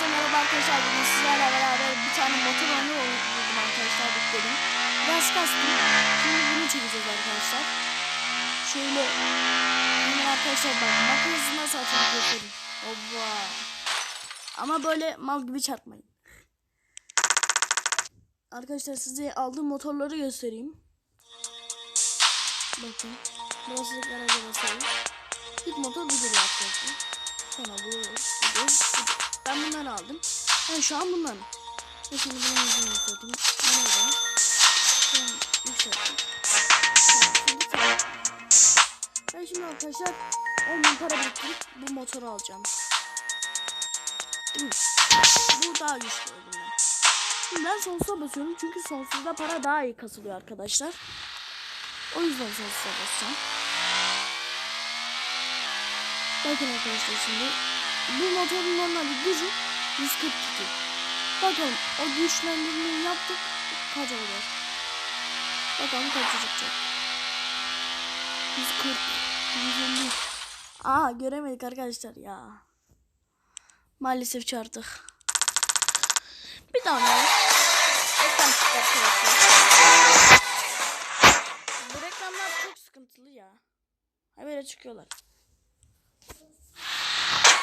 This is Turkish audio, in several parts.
Herkese merhaba arkadaşlar. Bugün sizlerle beraber bir tane motor oyunu oynadım arkadaşlar. Yükledim. Biraz kastım. Şimdi bunu çekeceğiz arkadaşlar. Şöyle hemen arkadaşlar bak makinesi nasıl atıyor göstereyim. Hoppa. Ama böyle mal gibi çarpmayın. Arkadaşlar size aldığım motorları göstereyim. Bakın. Burası da garaja basalım. İlk motor budur arkadaşlar. Sonra bu, bu, bu, bu. Ben bunları aldım. Ben şu an bunları. Ben şimdi bunun yüzünü yükledim. Bunu da. Yükselttim. Şimdi tamam. Ben şimdi arkadaşlar 10 bin para biriktirip bu motoru alacağım. Bu daha güçlü o bundan. Şimdi ben sonsuza basıyorum çünkü sonsuzda para daha iyi kasılıyor arkadaşlar. O yüzden sonsuza basacağım. Bakın arkadaşlar şimdi bu motorun normalde gücü 142. Bakalım o güçlendirmeyi yaptık. Kaç oluyor? Bakalım kaç çıkacak. 140. 150. Aa göremedik arkadaşlar ya. Maalesef çarptık. Bir oynayalım. Ekran arkadaşlar. Bu reklamlar çok sıkıntılı ya. Ha böyle çıkıyorlar.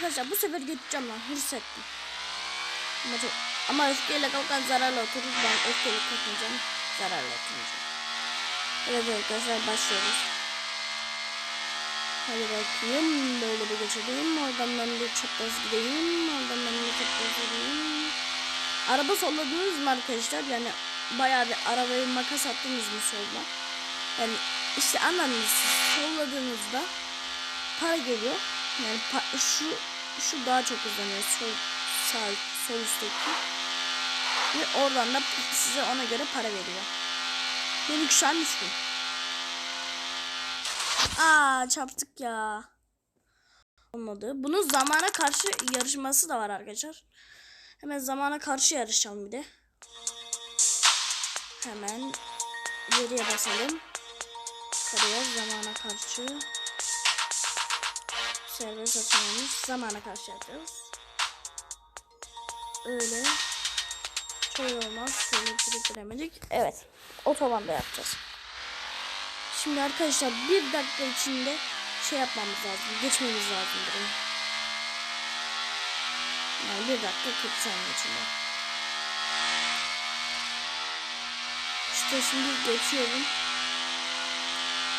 Arkadaşlar bu sefer götüreceğim lan. Hırs ettim. Ama, çok, ama öfkeyle kalkan zararla oturur. Ben öfkeyle kalkmayacağım. Zararla oturacağım. Evet arkadaşlar başlıyoruz. Hadi bakayım. Böyle bir geçelim. Oradan ben de çapraz gideyim. Oradan ben de çapraz gideyim. Araba solladınız mı arkadaşlar? Yani bayağı bir arabayı makas attınız mı solda? Yani işte anladınız. Solladığınızda para geliyor. Yani pa- şu şu daha çok hızlanıyor. Sol sağ sol üstteki. Ve oradan da size ona göre para veriyor. Benim şu an 3000. Aa çarptık ya. Olmadı. Bunun zamana karşı yarışması da var arkadaşlar. Hemen zamana karşı yarışalım bir de. Hemen geriye basalım. Karaya zamana karşı. Serbest açmamız zamana karşı yapacağız. Öyle. Şöyle olmaz. Şöyle biriktiremedik. Evet. Otobanda yapacağız. Şimdi arkadaşlar bir dakika içinde şey yapmamız lazım. Geçmemiz lazım burayı. Yani bir dakika 40 saniye içinde. İşte şimdi geçiyorum.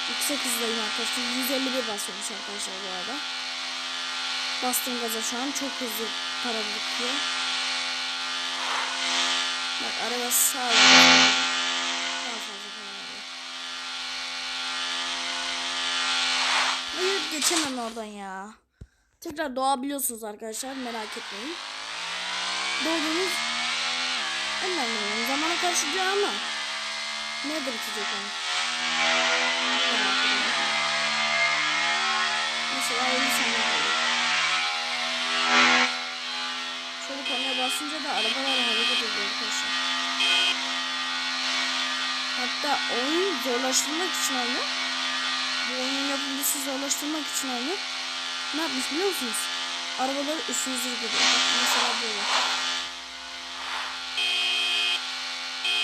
Yüksek hızdayım arkadaşlar. 151 basıyormuş arkadaşlar bu arada. Bastım gaza şu an. Çok hızlı para birikiyor. Bak araba sağ Daha fazla para veriyor. Hayır geçemem oradan ya. Tekrar doğabiliyorsunuz arkadaşlar. Merak etmeyin. Doğduğunuz önemli. Zamana karşı diyor ama? Merak ediyorum. Mesela 50 saniye konuya basınca da arabalar hareket ediyor arkadaşlar. Hatta oyun zorlaştırmak için oyunu bu oyunun yapımcısı zorlaştırmak için oyunu ne yapmış biliyor musunuz? Arabaları üstünüze gidiyor. Mesela böyle.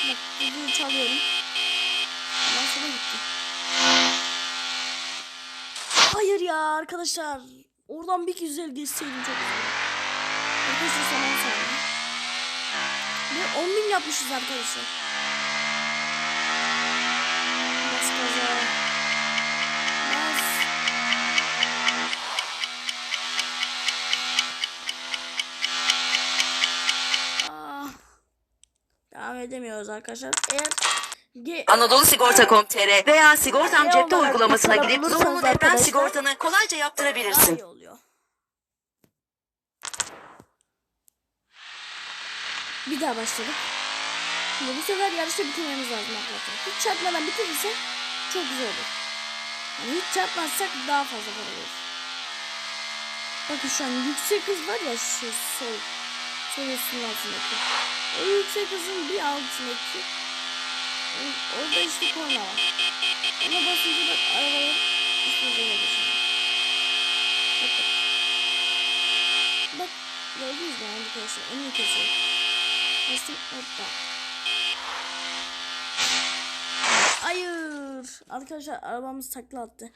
Bak düdüğü çalıyorum. Ondan sonra gitti. Hayır ya arkadaşlar. Oradan bir güzel geçseydim çok güzel. Arkadaşlar son 10 saniye. Ve 10 bin yapmışız arkadaşlar. Bas gaza. Bas. Ah. Devam edemiyoruz arkadaşlar. Eğer Anadolu Sigorta.com.tr veya Sigortam Cepte uygulamasına girip zorunlu deprem sigortanı kolayca yaptırabilirsin. iyi oluyor. Bir daha başladık. Şimdi bu sefer yarışı bitirmemiz lazım arkadaşlar. Hiç çarpmadan bitirirsek çok güzel olur. Yani hiç çarpmazsak daha fazla para verir. Bakın şu an yüksek hız var ya şu sol. Sol üstünün altındaki. O yüksek hızın bir altındaki. Orada işte korna var. Ona basınca bak arabalar üstünüze geçiyor. Bakın. Bak gördünüz mü arkadaşlar? Önünü kesiyor. Bastım hoppa. Hayır. Arkadaşlar arabamız takla attı.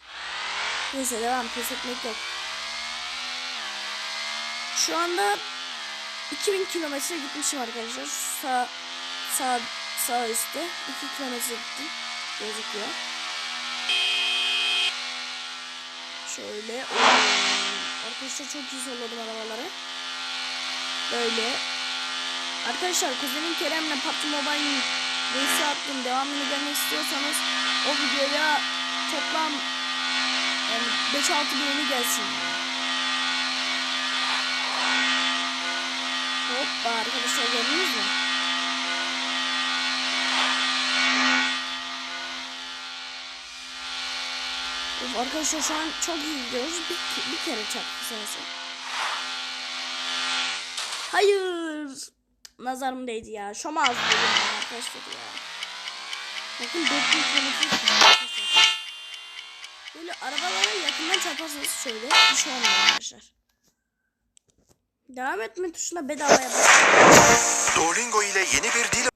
Neyse devam pes etmek yok. Şu anda 2000 kilometre gitmişim arkadaşlar. Sağ sağ sağ üstte 2 kilometre gittim. Gözüküyor. Şöyle. Arkadaşlar çok iyi solladım arabaları. Böyle. Arkadaşlar kuzenim Kerem'le PUBG Mobile'in Neyse attım. Devamını görmek istiyorsanız o videoya toplam yani 5-6 beğeni gelsin. Hoppa arkadaşlar gördünüz mü? Of, arkadaşlar şu an çok iyi gidiyoruz. Bir, bir kere çarptı sense. Hayır. Nazarım değdi ya. Şomaz dedim ya arkadaşlar ya. Bakın 4000 kilometre Böyle arabalara yakından çarparsanız şöyle bir şey olmuyor arkadaşlar. Devam etme tuşuna bedavaya basın. Duolingo ile yeni bir dil